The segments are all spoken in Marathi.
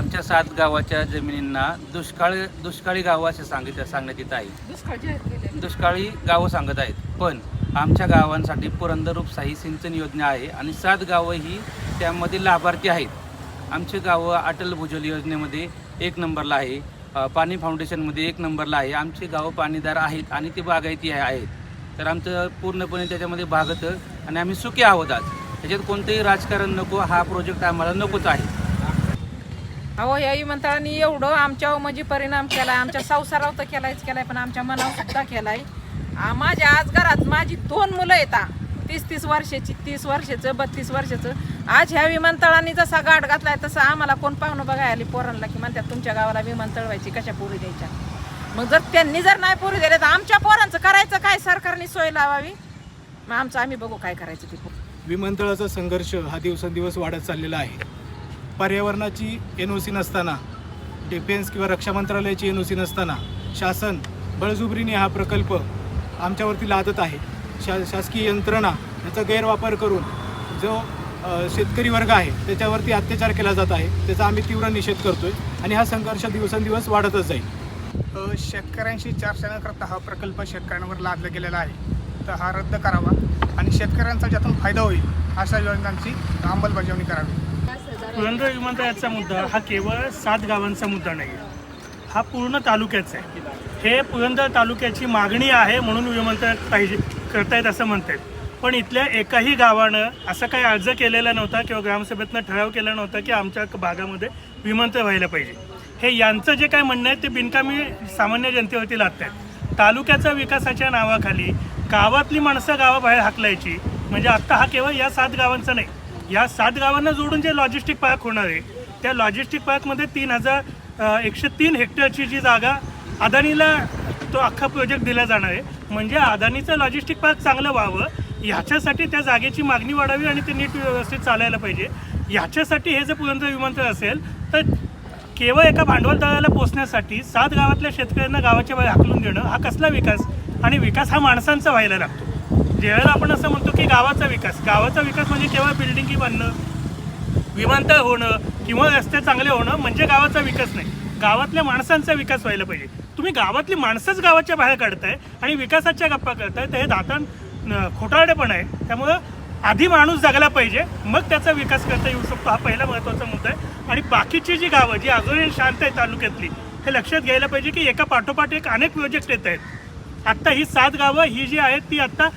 आमच्या सात गावाच्या जमिनींना दुष्काळ दुष्काळी गावं असे सांगित सांगण्यात येत आहे. दुष्काळ गावं सांगत आहेत. पण आमच्या गावांसाठी पुरंदर उपसाही सिंचन योजना आहे आणि सात गावं ही त्यामध्ये लाभार्थी आहेत. आमचे गावं अटल भूजल योजनेमध्ये एक नंबरला आहे पाणी फाउंडेशनमध्ये एक नंबरला आहे. आमचे गावं पाणीदार आहेत आणि ते बागायती आहे- आहेत तर आमचं पूर्णपणे त्याच्यामध्ये भागतं आणि आम्ही सुखी आहोत आज. त्याच्यात कोणतंही राजकारण नको हा प्रोजेक्ट आम्हाला नकोच आहे. अहो या विमानतळाने एवढं आमच्यावर म्हणजे परिणाम केलाय आमच्या संसारावर तर केलायच केलाय पण आमच्या मनावर सुद्धा केलाय. माझ्या आज घरात माझी दोन मुलं येतात तीस तीस वर्षाची तीस वर्षाचं बत्तीस वर्षाचं. आज ह्या विमानतळाने जसा गाठ घातलाय तसं आम्हाला कोण पाहुणं बघायला आली पोरांना की म्हणतात तुमच्या गावाला विमानतळ व्हायची कशा पोरी द्यायच्या? मग जर त्यांनी जर नाही पोरी दिल्या तर आमच्या पोरांचं करायचं काय? सरकारने सोय लावावी? मग आमचं आम्ही बघू काय करायचं ते विमानतळाचा संघर्ष हा दिवसेंदिवस वाढत चाललेला आहे. पर्यावरणाची एन ओ सी नसताना डिफेन्स किंवा रक्षा मंत्रालयाची एन ओ सी नसताना शासन बळजुबरीने हा प्रकल्प आमच्यावरती लादत आहे. शा शासकीय यंत्रणा याचा गैरवापर करून जो शेतकरी वर्ग आहे त्याच्यावरती अत्याचार केला जात आहे त्याचा आम्ही तीव्र निषेध करतो आहे आणि हा संघर्ष दिवसेंदिवस वाढतच जाईल. शेतकऱ्यांशी चर्चा न करता हा प्रकल्प शेतकऱ्यांवर लादला गेलेला आहे. तर हा रद्द करावा आणि शेतकऱ्यांचा ज्यातून फायदा होईल अशा योजनांची अंमलबजावणी करावी. पुरंदर विमानतळाचा मुद्दा हा केवळ सात गावांचा मुद्दा नाही आहे हा पूर्ण तालुक्याचा आहे. हे पुरंदर तालुक्याची मागणी आहे म्हणून विमानतळ पाहिजे करतायत असं म्हणतात पण इथल्या एकाही गावानं असं काही अर्ज केलेला नव्हता किंवा ग्रामसभेतनं ठराव केला नव्हता की आमच्या भागामध्ये विमानतळ व्हायला पाहिजे. हे यांचं जे काय म्हणणं आहे ते बिनकामी सामान्य जनतेवरती लादत आहेत तालुक्याच्या विकासाच्या नावाखाली गावातली माणसं गावाबाहेर हाकलायची म्हणजे आत्ता हा केवळ या सात गावांचा नाही या सात गावांना जोडून जे लॉजिस्टिक पार्क होणार आहे त्या लॉजिस्टिक पार्कमध्ये तीन हजार एकशे तीन हेक्टरची जी जागा अदानीला तो अख्खा प्रोजेक्ट दिला जाणार आहे. म्हणजे अदानीचं लॉजिस्टिक पार्क चांगलं व्हावं ह्याच्यासाठी त्या जागेची मागणी वाढावी आणि ते नीट व्यवस्थित चालायला पाहिजे. ह्याच्यासाठी हे जर पुरंदर विमानतळ असेल तर केवळ एका भांडवलदाराला पोचण्यासाठी सात गावातल्या शेतकऱ्यांना गावाच्या बाहेर हाकलून देणं हा कसला विकास? आणि विकास हा माणसांचा व्हायला लागतो. ज्यावेळेला आपण असं म्हणतो की गावाचा विकास. गावाचा विकास म्हणजे केवळ बिल्डिंगी बांधणं विमानतळ होणं किंवा रस्ते चांगले होणं म्हणजे गावाचा विकास नाही. गावातल्या माणसांचा विकास व्हायला पाहिजे. तुम्ही गावातली माणसंच गावाच्या बाहेर काढताय आणि विकासाच्या गप्पा करताय. तर हे दातान खोटारडेपण आहे. त्यामुळं आधी माणूस जगला पाहिजे मग त्याचा विकास करता येऊ शकतो. हा पहिला महत्त्वाचा मुद्दा आहे. आणि बाकीची जी गावं जी अजूनही शांत आहे तालुक्यातली हे लक्षात घ्यायला पाहिजे की एका पाठोपाठ एक अनेक प्रोजेक्ट येत आहेत. आत्ता ही सात गावं ही जी आहेत ती आत्ता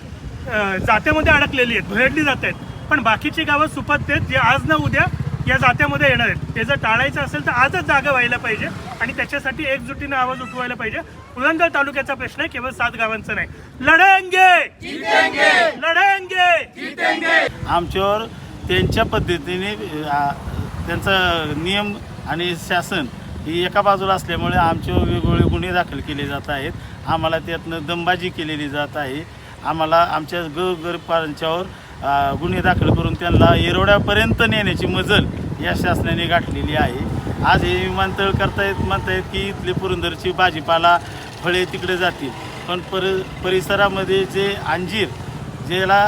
जात्यामध्ये अडकलेली आहेत भरडली जात आहेत. पण बाकीची गावं सुपत आहेत जे आज ना उद्या या जात्यामध्ये येणार आहेत. ते जर टाळायचं असेल तर आजच जागा व्हायला पाहिजे आणि त्याच्यासाठी एकजुटीनं आवाज उठवायला पाहिजे. पुरंदर तालुक्याचा प्रश्न आहे केवळ सात गावांचा नाही. लढेंगे! लढेंगे! आमच्यावर त्यांच्या पद्धतीने त्यांचा नियम आणि शासन ही एका बाजूला असल्यामुळे आमच्यावर वेगवेगळे गुन्हे दाखल केले जात आहेत. आम्हाला त्यातनं दमबाजी केलेली जात आहे. आम्हाला आमच्या गरपारांच्यावर गुन्हे दाखल करून त्यांना येरवड्यापर्यंत नेण्याची मजल या शासनाने गाठलेली आहे. आज हे विमानतळ करतायत म्हणतायत की इथले पुरंदरची भाजीपाला फळे तिकडे जातील. पण पर परिसरामध्ये जे अंजीर ज्याला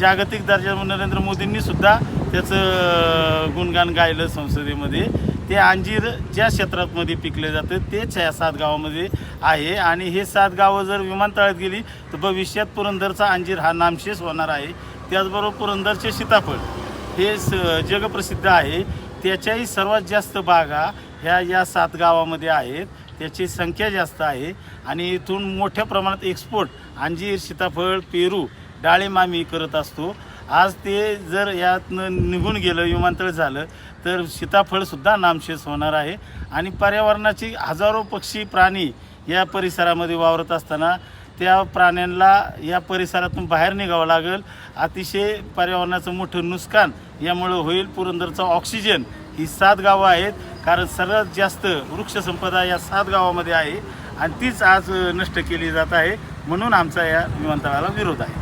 जागतिक दर्जा नरेंद्र मोदींनीसुद्धा त्याचं गुणगान गायलं संसदेमध्ये ते अंजीर ज्या क्षेत्रामध्ये पिकले जातं तेच या सात गावामध्ये आहे. आणि हे सात गावं जर विमानतळात गेली तर भविष्यात पुरंदरचा अंजीर हा नामशेष होणार आहे. त्याचबरोबर पुरंदरचे सीताफळ हे स जगप्रसिद्ध आहे. त्याच्याही सर्वात जास्त बागा ह्या या सात गावामध्ये आहेत. त्याची संख्या जास्त आहे. आणि इथून मोठ्या प्रमाणात एक्सपोर्ट अंजीर सीताफळ पेरू डाळिंब आम्ही करत असतो. आज ते जर यातनं निघून गेलं विमानतळ झालं तर सीताफळसुद्धा नामशेष होणार आहे. आणि पर्यावरणाची हजारो पक्षी प्राणी या परिसरामध्ये वावरत असताना त्या प्राण्यांना या परिसरातून बाहेर निघावं लागेल. अतिशय पर्यावरणाचं मोठं नुकसान यामुळं होईल. पुरंदरचा ऑक्सिजन ही सात गावं आहेत कारण सर्वात जास्त वृक्षसंपदा या सात गावामध्ये आहे. आणि तीच आज नष्ट केली जात आहे. म्हणून आमचा या विमानतळाला विरोध आहे.